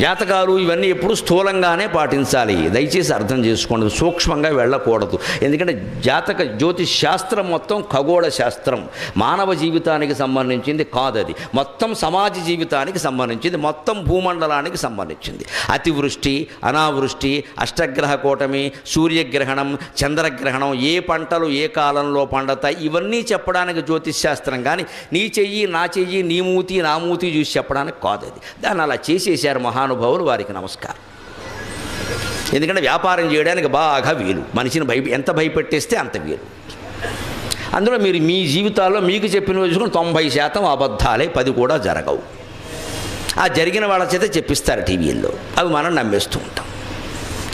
జాతకాలు ఇవన్నీ ఎప్పుడు స్థూలంగానే పాటించాలి. దయచేసి అర్థం చేసుకోండి. సూక్ష్మంగా వెళ్ళకూడదు. ఎందుకంటే జాతక జ్యోతిష్ శాస్త్రం మొత్తం ఖగోళ శాస్త్రం. మానవ జీవితానికి సంబంధించింది కాదది. మొత్తం సమాజ జీవితానికి సంబంధించింది. మొత్తం భూమండలానికి సంబంధించింది. అతివృష్టి అనావృష్టి అష్టగ్రహ కూటమి సూర్యగ్రహణం చంద్రగ్రహణం ఏ పంటలు ఏ కాలంలో పండతాయి? ఇవన్నీ చెప్పడానికి జ్యోతిష్ శాస్త్రం కానీ నీ చెయ్యి నా చెయ్యి నీ మూతి నా మూతి చూసి చెప్పడానికి కాదు అది దాన్ని అలా చేసేసారు మహానుభావులు వారికి నమస్కారం. ఎందుకంటే వ్యాపారం చేయడానికి బాగా వీలు. మనిషిని భయ ఎంత భయపెట్టేస్తే అంత వీలు. అందులో మీరు మీ జీవితాల్లో మీకు చెప్పిన చూసుకుని తొంభై శాతం అబద్ధాలే పది కూడా జరగవు. ఆ జరిగిన వాళ్ళ చేత చెప్పిస్తారు టీవీల్లో. అవి మనం నమ్మేస్తూ ఉంటాం.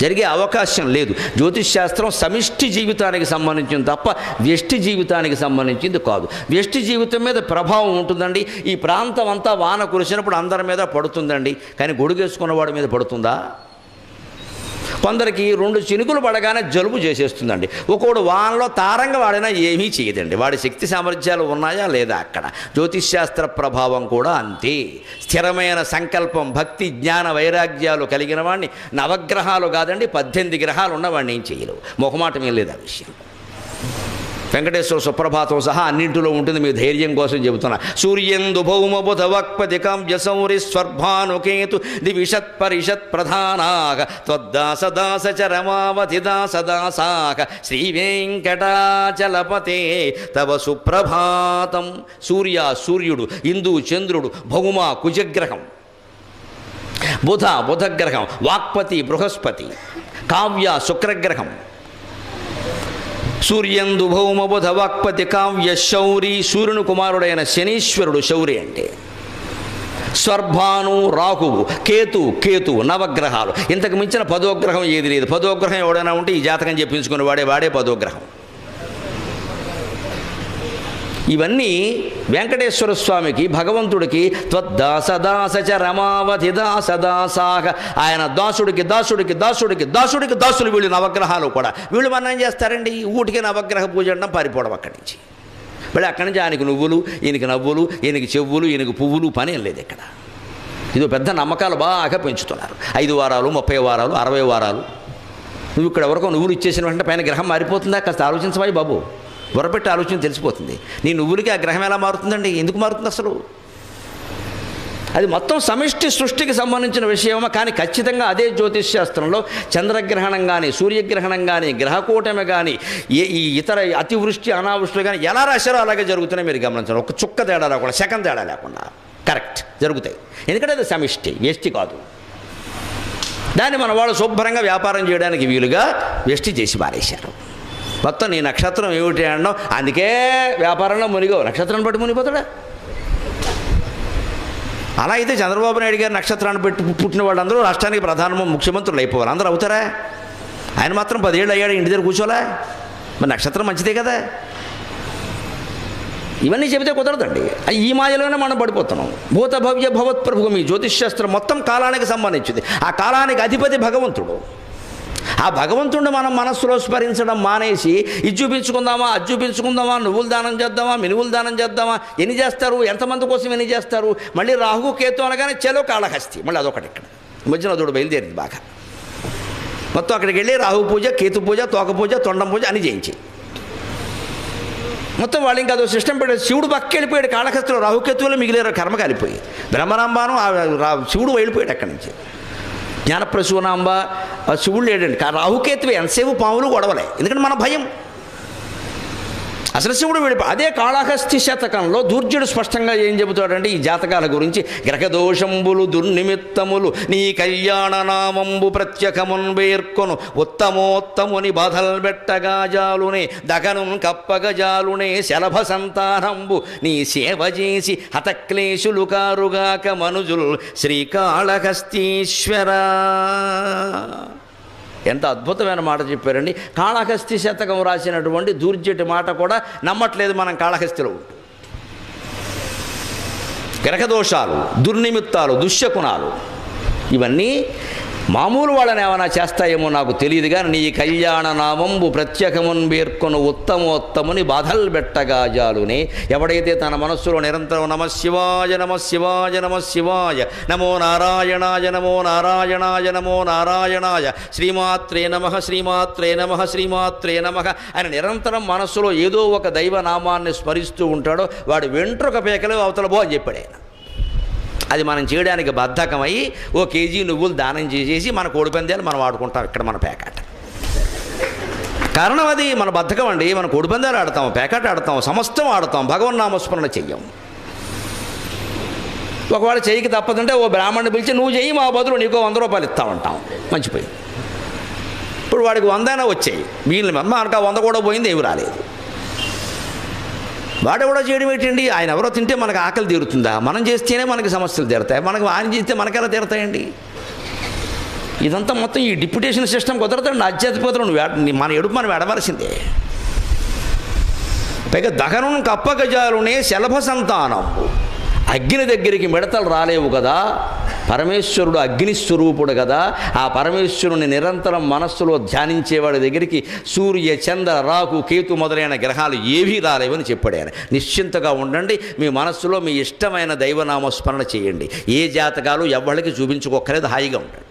జరిగే అవకాశం లేదు. జ్యోతిష్ శాస్త్రం సమిష్టి జీవితానికి సంబంధించింది తప్ప వ్యష్టి జీవితానికి సంబంధించింది కాదు. వ్యష్టి జీవితం మీద ప్రభావం ఉంటుందండి. ఈ ప్రాంతం అంతా వాన కురిసినప్పుడు అందరి మీద పడుతుందండి. కానీ గొడుగేసుకున్నవాడి మీద పడుతుందా? కొందరికి రెండు చినుకులు పడగానే జలుబు చేసేస్తుందండి. ఒకడు వానలో తారంగా వాడినా ఏమీ చేయదండి. వాడి శక్తి సామర్థ్యాలు ఉన్నాయా లేదా అక్కడ? జ్యోతిష్శాస్త్ర ప్రభావం కూడా అంతే. స్థిరమైన సంకల్పం భక్తి జ్ఞాన వైరాగ్యాలు కలిగిన వాడిని నవగ్రహాలు కాదండి పద్దెనిమిది గ్రహాలు ఉన్నవాడిని ఏం చేయలేవు. మొహమాటమేం లేదు ఆ విషయం. వెంకటేశ్వర సుప్రభాతం సహా అన్నింటిలో ఉంటుంది మీ ధైర్యం కోసం చెబుతున్నా. సూర్యందు భౌమ బుధ వక్పతి కావ్యసౌరి స్వర్భానుకేతు దివిషత్ పరిషత్ ప్రధానాగ త్వద్దాస దాస చరమావతి దాస దాసాక శ్రీ వెంకటాచలపతే తవ సుప్రభాతం. సూర్య సూర్యుడు ఇందు చంద్రుడు భౌమ కుజగ్రహం. బుధ బుధగ్రహం వాక్పతి బృహస్పతి కావ్య శుక్రగ్రహం. సూర్యందు భౌమ బుధ వాక్పతి కావ్య శౌరి సూర్యుని కుమారుడైన శనీశ్వరుడు శౌరి అంటే. స్వర్భాను రాహువు కేతు కేతు నవగ్రహాలు. ఇంతకు మించిన పదోగ్రహం ఏది లేదు. పదోగ్రహం ఎవడైనా ఉంటే ఈ జాతకం చెప్పించుకుని వాడే వాడే పదోగ్రహం. ఇవన్నీ వెంకటేశ్వర స్వామికి భగవంతుడికి త్వద్దాసదాసచ రమావధి దాసదాసాహ ఆయన దాసుడికి దాసుడికి దాసుడికి దాసుడికి దాసులు వీళ్ళు నవగ్రహాలు కూడా. వీళ్ళు మనం ఏం చేస్తారండి? ఊటికి నవగ్రహ పూజ అంటాం పారిపోవడం అక్కడి నుంచి. మళ్ళీ అక్కడి నుంచి ఆయనకు నువ్వులు ఈయనకి నవ్వులు ఈయనకి చెవులు ఈయనకి పువ్వులు పని లేదు ఇక్కడ. ఇది పెద్ద నమ్మకాలు బాగా పెంచుతున్నారు. ఐదు వారాలు ముప్పై వారాలు అరవై వారాలు. నువ్వు ఇక్కడ ఎవరికో నువ్వులు ఇచ్చేసిన వెంటనే పైన గ్రహం మారిపోతుందా? కాస్త ఆలోచించవాయి బాబు? బుర్రపెట్టి ఆలోచన తెలిసిపోతుంది. నీ నువ్వులకి ఆ గ్రహం ఎలా మారుతుందండి? ఎందుకు మారుతుంది అసలు? అది మొత్తం సమిష్టి సృష్టికి సంబంధించిన విషయమా? కానీ ఖచ్చితంగా అదే జ్యోతిష్ శాస్త్రంలో చంద్రగ్రహణం కానీ సూర్యగ్రహణం కానీ గ్రహకూటమి కానీ ఏ ఈ ఇతర అతివృష్టి అనావృష్టి కానీ ఎలా రాశారో అలాగే జరుగుతున్నాయి మీరు గమనించారు ఒక చుక్క తేడా లేకుండా సెకండ్ తేడా లేకుండా. కరెక్ట్. జరుగుతాయి. ఎందుకంటే అది సమిష్టి వ్యష్టి కాదు. దాన్ని మన వాళ్ళు శుభ్రంగా వ్యాపారం చేయడానికి వీలుగా వ్యష్టి చేసి మారేశారు మొత్తం నీ నక్షత్రం ఏమిటి? అనడం అందుకే వ్యాపారంలో మునిగో నక్షత్రాన్ని బట్టి మునిగిపోతాడా? అలా అయితే చంద్రబాబు నాయుడు గారి నక్షత్రాన్ని పెట్టి పుట్టిన వాళ్ళందరూ రాష్ట్రానికి ప్రధాన ముఖ్యమంత్రులు అయిపోవాలి. అందరూ అవుతారా? ఆయన మాత్రం పదేళ్ళు అయ్యాడు ఇంటి దగ్గర కూర్చోలే. మరి నక్షత్రం మంచిదే కదా. ఇవన్నీ చెబితే కుదరదండి. ఈ మాయలోనే మనం పడిపోతున్నాం. భూత భవ్య భవత్ ప్రభు మీ జ్యోతిష్శాస్త్రం మొత్తం కాలానికి సంబంధించింది. ఆ కాలానికి అధిపతి భగవంతుడు. ఆ భగవంతుడిని మనం మనస్సులో స్మరించడం మానేసి ఇది చూపించుకుందామా అది చూపించుకుందామా నువ్వులు దానం చేద్దామా మినువులు దానం చేద్దామా ఎన్ని చేస్తారు ఎంతమంది కోసం ఎన్ని చేస్తారు మళ్ళీ రాహు కేతు అనగానే చెలో కాళహస్తి మళ్ళీ అదొకటి ఇక్కడ. మధ్యన అదొకటి బయలుదేరింది బాగా. మొత్తం అక్కడికి వెళ్ళి రాహు పూజ కేతు పూజ తోక పూజ తొండం పూజ అని చేయించి. మొత్తం వాళ్ళు ఇంకా అదో సిస్టమ్ పెట్టారు. శివుడు పక్క వెళ్ళిపోయాడు కాళహస్తిలో రాహుకేతువులు మిగిలేరు కర్మ కాలిపోయి. బ్రహ్మరాంబాను ఆ రా- శివుడు వెళ్ళిపోయాడు అక్కడి నుంచి. జ్ఞానప్రసూనాంబ ఆ శివుడు లేడండి. కా- రాహుకేతువే. ఎంతసేపు పాములు గొడవలే. ఎందుకంటే మన భయం. అసలు శివుడు అదే కాళహస్తి శతకంలో దూర్జుడు స్పష్టంగా ఏం చెబుతాడంటే ఈ జాతకాల గురించి గ్రహదోషంబులు దుర్నిమిత్తములు నీ కళ్యాణ నామంబు ప్రత్యకమున్ వేర్కొను. ఉత్తమోత్తముని బాధలు పెట్టగా జాలునే దగను కప్పగ జాలునే శలభ సంతానంబు నీ సేవ చేసి హతక్లేశులు కారుగాక మనుజులు శ్రీకాళహస్తీశ్వరా. ఎంత అద్భుతమైన మాట చెప్పారండి. కాళహస్తి శతకం రాసినటువంటి దూర్జటి మాట కూడా నమ్మట్లేదు మనం కాళహస్తిలో. గ్రహదోషాలు దుర్నిమిత్తాలు దుశ్శకునాలు ఇవన్నీ మామూలు వాళ్ళని ఏమైనా చేస్తాయేమో నాకు తెలియదు కానీ నీ కళ్యాణ నామంబు ప్రత్యేకమున్ పేర్కొను ఉత్తమోత్తముని బాధలు బెట్టగా ఎవడైతే తన మనస్సులో నిరంతరం నమ శివాయ నమ శివాయ నమ శివాయ నమో నారాయణాయ నమో నారాయణాయ నమో నారాయణాయ శ్రీమాత్రే నమ శ్రీమాత్రే నమ శ్రీమాత్రే నమ అని నిరంతరం మనస్సులో ఏదో ఒక దైవ నామాన్ని స్మరిస్తూ ఉంటాడో వాడు వెంట్రుక పేకలు అవతల బో అని చెప్పాడు ఆయన. అది మనం చేయడానికి బద్ధకమై ఓ కేజీ నువ్వులు దానం చేసేసి మన కోడిపందాలు మనం వాడుకుంటాం ఇక్కడ మన పేకాట. కారణం అది మన బద్ధకం అండి. మన కోడిపందాలు ఆడతాం పేకాట ఆడతాం సమస్తం ఆడతాం భగవన్ నామస్మరణ చెయ్యం. ఒకవేళ చెయ్యికి తప్పదంటే ఓ బ్రాహ్మణ్ణి పిలిచి నువ్వు చెయ్యి మా బదులు నీకో వంద రూపాయలు ఇస్తామంటాం మంచిపోయి ఇప్పుడు వాడికి వందైనా వచ్చాయి. మిగిలిన మనకు ఆ వంద కూడా పోయింది ఏమి రాలేదు. వాడెవడో చేయడం ఏంటండి? ఆయన ఎవరో తింటే మనకు ఆకలి తీరుతుందా? మనం చేస్తేనే మనకి సమస్యలు తీరుతాయి. మనకు ఆయన చేస్తే మనకెలా తీరుతాయండి? ఇదంతా మొత్తం ఈ డిప్యుటేషన్ సిస్టమ్ కుదరదండి. అత్యధిపతులు నువ్వు మన ఎడుపు మనం వెడవలసిందే పైగా దహనం కప్పగజాలునే శలభ సంతానం. అగ్ని దగ్గరికి మిడతలు రాలేవు కదా? పరమేశ్వరుడు అగ్ని స్వరూపుడు కదా. ఆ పరమేశ్వరుని నిరంతరం మనస్సులో ధ్యానించేవాడి దగ్గరికి సూర్య చంద్ర రాకు కేతు మొదలైన గ్రహాలు ఏవీ రాలేవని చెప్పాడు ఆయన. నిశ్చింతగా ఉండండి మీ మనస్సులో మీ ఇష్టమైన దైవనామ స్మరణ చేయండి. ఏ జాతకాలు ఎవ్వరికి చూపించుకోక్కలేదు హాయిగా ఉండండి.